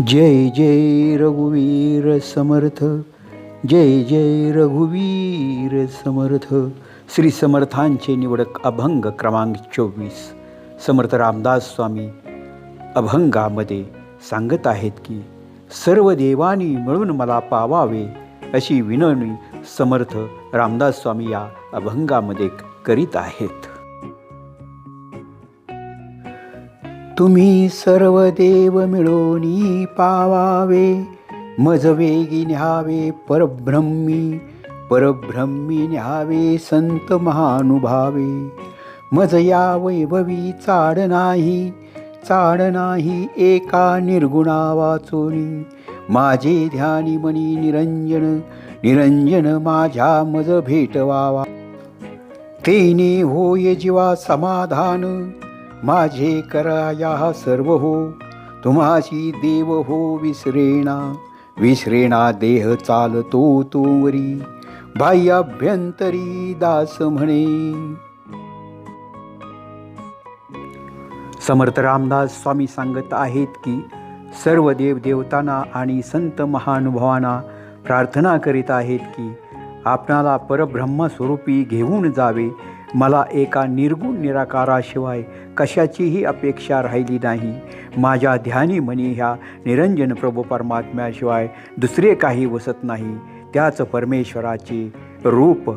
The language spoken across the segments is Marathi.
जय जय रघुवीर समर्थ जय जय रघुवीर समर्थ. श्री समर्थांचे निवडक अभंग क्रमांक चोवीस. समर्थ रामदास स्वामी अभंगामध्ये सांगत आहेत की सर्व देवानी मिळून मला पावावे अशी विनवणी समर्थ रामदास स्वामी या अभंगामध्ये करीत आहेत. तुम्ही सर्व देव मिळोनी पावावे. मज वेगी न्यावे परब्रह्मी परब्रह्मी न्यावे संत महानुभावे. मज या वैभवी चाड नाही चाड नाही एका निर्गुणा वाचोनी. माझे ध्यानी मनी निरंजन निरंजन माझ्या मज भेटवावा. तेने होय जीवा समाधान माझे कराया सर्व हो. तुम्हाशी देव हो विसरेणा. विसरेणा देह चालतो तोवरी बाह्याभ्यंतरी दास म्हणे. समर्थ रामदास स्वामी सांगत आहेत की सर्व देवदेवतांना आणि संत महानुभावांना प्रार्थना करीत आहेत की आपणाला परब्रह्मस्वरूपी घेऊन जावे मला एका निर्गुण निराकाराशिवाय कशाचीही अपेक्षा राहिली नाही. माझ्या ध्यानी मनी ह्या निरंजन प्रभू परमात्म्याशिवाय दुसरे काही वसत नाही. त्याच परमेश्वराचे रूप.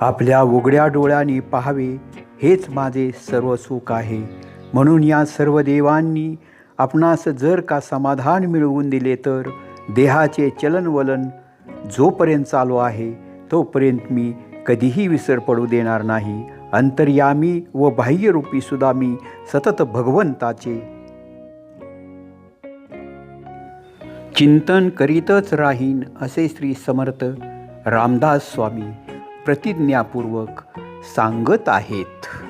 आपल्या उघड्या डोळ्यांनी पाहावे हेच माझे सर्व सुख आहे. म्हणून या सर्व देवांनी आपणास जर का समाधान मिळवून दिले तर देहाचे चलनवलन जोपर्यंत चालू आहे तोपर्यंत मी कधीही विसर पडू देणार नाही. अंतर्यामी व बाह्यरूपी सुद्धा मी सतत भगवंताचे चिंतन करीतच राहीन असे श्री समर्थ रामदास स्वामी प्रतिज्ञापूर्वक सांगत आहेत.